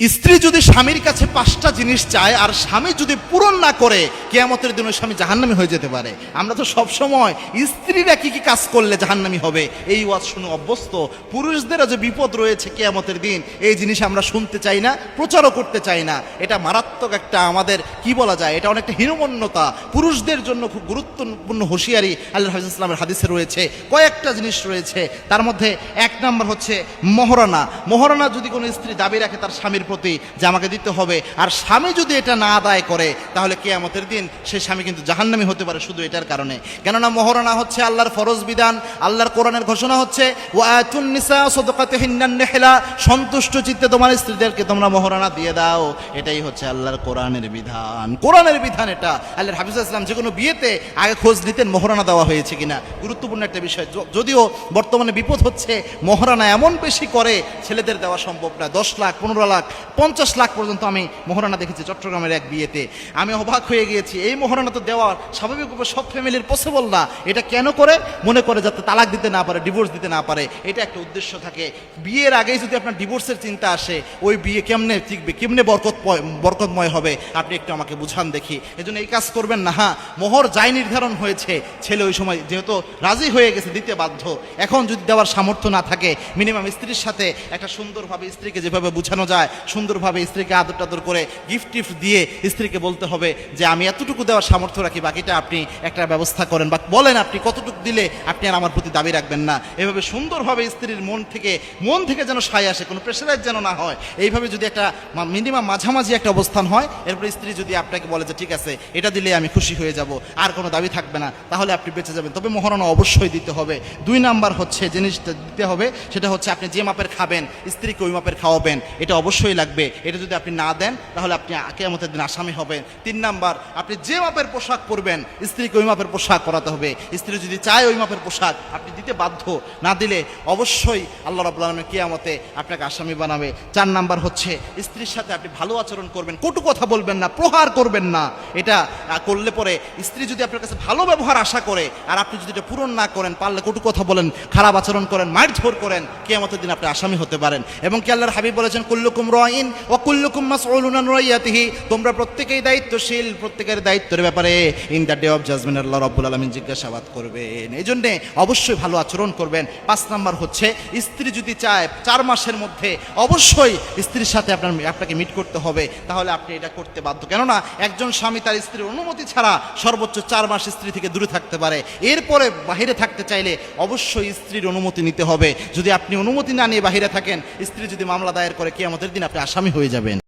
স্ত্রী যদি স্বামীর কাছে পাঁচটা জিনিস চায় আর স্বামী যদি পূরণ না করে, কেয়ামতের দিনে স্বামী জাহান্নামি হয়ে যেতে পারে। আমরা তো সব সময় স্ত্রীরা কি কি কাজ করলে জাহান্নামি হবে? এই ওয়াজ শুনে অভ্যস্ত। পুরুষদেরও যে বিপদ রয়েছে কেয়ামতের দিন, এই জিনিস আমরা শুনতে চাই না, প্রচারও করতে চাই না। এটা মারাত্মক একটা আমাদের, কি বলা যায়, এটা অনেকটা হীনমন্যতা। পুরুষদের জন্য খুব গুরুত্বপূর্ণ হুঁশিয়ারি আল্লাহ হাফিজ ইসলামের হাদিসে রয়েছে। কয়েকটা জিনিস রয়েছে। তার মধ্যে এক নম্বর হচ্ছে মহারণা। মহারণা যদি কোনো স্ত্রী দাবি রাখে তার স্বামীর প্রতি যে আমাকে দিতে হবে। আর স্বামী যদি এটা না আদায় করে, তাহলে কেয়ামতের দিন সে স্বামী কিন্তু জাহান্নামি হতে পারে শুধু এটার কারণে। কেননা মহারণা হচ্ছে আল্লাহর ফরজ বিধান, আল্লাহর কোরআনের ঘোষণা হচ্ছে সন্তুষ্ট চিত্তে তোমার স্ত্রীদেরকে তোমরা মহারণা দিয়ে দাও। এটাই হচ্ছে আল্লাহর কোরআনের বিধান। কোরআনের বিধান এটা। আল্লাহর হাফিজ ইসলাম যে কোনো বিয়েতে আগে খোঁজ নিতেন মহারণা দেওয়া হয়েছে কিনা। গুরুত্বপূর্ণ একটা বিষয়। যদিও বর্তমানে বিপদ হচ্ছে মহরানা এমন বেশি করে ছেলেদের দেওয়া সম্ভব না। দশ লাখ, পনেরো লাখ পঞ্চাশ লাখ পর্যন্ত আমি মহারণা দেখেছি চট্টগ্রামের এক বিয়েতে। আমি অবাক হয়ে গিয়েছি, এই মহারণা তো দেওয়া স্বাভাবিকভাবে সব ফ্যামিলির পসিবল না। এটা কেন করে? মনে করে যাতে তালাক দিতে না পারে ডিভোর্স দিতে না পারে। এটা একটা উদ্দেশ্য থাকে। বিয়ের আগেই যদি আপনার ডিভোর্সের চিন্তা আসে, ওই বিয়ে কেমনে টিকবে, কেমনে বরকত বরকতময় হবে? আপনি একটু আমাকে বুঝান দেখি। এজন্য এই কাজ করবেন না হ্যাঁ। মোহর যাই নির্ধারণ হয়েছে, ছেলে ওই সময় যেহেতু রাজি হয়ে গেছে, দিতে বাধ্য। এখন যদি দেওয়ার সামর্থ্য না থাকে মিনিমাম স্ত্রীর সাথে একটা সুন্দরভাবে স্ত্রীকে যেভাবে বুঝানো যায় সুন্দরভাবে স্ত্রীকে আদর টাদর করে গিফট টিফট দিয়ে স্ত্রীকে বলতে হবে যে, আমি এতটুকু দেওয়ার সামর্থ্য রাখি, বাকিটা আপনি একটা ব্যবস্থা করেন। বা, বলেন আপনি, কতটুকু দিলে আপনি আর আমার প্রতি দাবি রাখবেন না? এভাবে সুন্দরভাবে স্ত্রীর মন থেকে মন থেকে যেন সায় আসে, কোনো প্রেশারাইজ যেন না হয়। এইভাবে যদি একটা মিনিমাম মাঝামাঝি একটা অবস্থান হয়, এরপরে স্ত্রী যদি আপনাকে বলে যে, ঠিক আছে, এটা দিলে আমি খুশি হয়ে যাব, আর কোনো দাবি থাকবে না, তাহলে আপনি বেঁচে যাবেন। তবে মহারণা অবশ্যই দিতে হবে। দুই নাম্বার হচ্ছে জিনিসটা দিতে হবে, সেটা হচ্ছে আপনি যে মাপের খাবেন, স্ত্রীকে ওই মাপের খাওয়াবেন, এটা অবশ্যই লাগবে, এটা যদি আপনি না দেন, তাহলে আপনি কেমতের দিন আসামি হবেন। তিন নাম্বার, আপনি যে মাপের পোশাক পরবেন, স্ত্রীকে ওই মাপের পোশাক করাতে হবে। স্ত্রী যদি চায় ওই মাপের পোশাক, আপনি দিতে বাধ্য। না দিলে অবশ্যই আল্লাহ রাবুল আলমের কিয়ামতে আপনাকে আসামি বানাবে। চার নাম্বার হচ্ছে, স্ত্রীর সাথে আপনি ভালো আচরণ করবেন, কটু কথা বলবেন না, প্রহার করবেন না। এটা করলে পরে স্ত্রী যদি আপনার কাছে ভালো ব্যবহার আশা করে, আর আপনি যদি এটা পূরণ না করেন, পারলে কটু কথা বলেন, খারাপ আচরণ করেন, মারধর করেন, কেয়ামতের দিন আপনি আসামি হতে পারেন। এবং কি আল্লাহর হাবিব বলেছেন, কুল্লুকুম রয়িন ও কুল্লুকুম মাসউলুনান রয়াতিহি তোমরা প্রত্যেকেই দায়িত্বশীল, প্রত্যেকের দায়িত্বের ব্যাপারে in the day of judgement Allah রব্বুল আলমিন জিজ্ঞাসাবাদ করবেন। এই জন্যে অবশ্যই ভালো আচরণ করবেন। পাঁচ নাম্বার হচ্ছে, স্ত্রী যদি চায় চার মাসের মধ্যে, অবশ্যই স্ত্রীর সাথে আপনার আপনাকে মিট করতে হবে। তাহলে আপনি এটা করতে বাধ্য। কেননা, একজন স্বামী তার স্ত্রীর অনুমতি ছাড়া সর্বোচ্চ চার মাস স্ত্রী থেকে দূরে থাকতে পারে। এরপরে বাহিরে থাকতে চাইলে অবশ্যই স্ত্রীর অনুমতি নিতে হবে। যদি আপনি অনুমতি না নিয়ে বাহিরে থাকেন, স্ত্রী যদি মামলা দায়ের করে কি আমাদের দিন আপনি আসামি হয়ে যাবেন।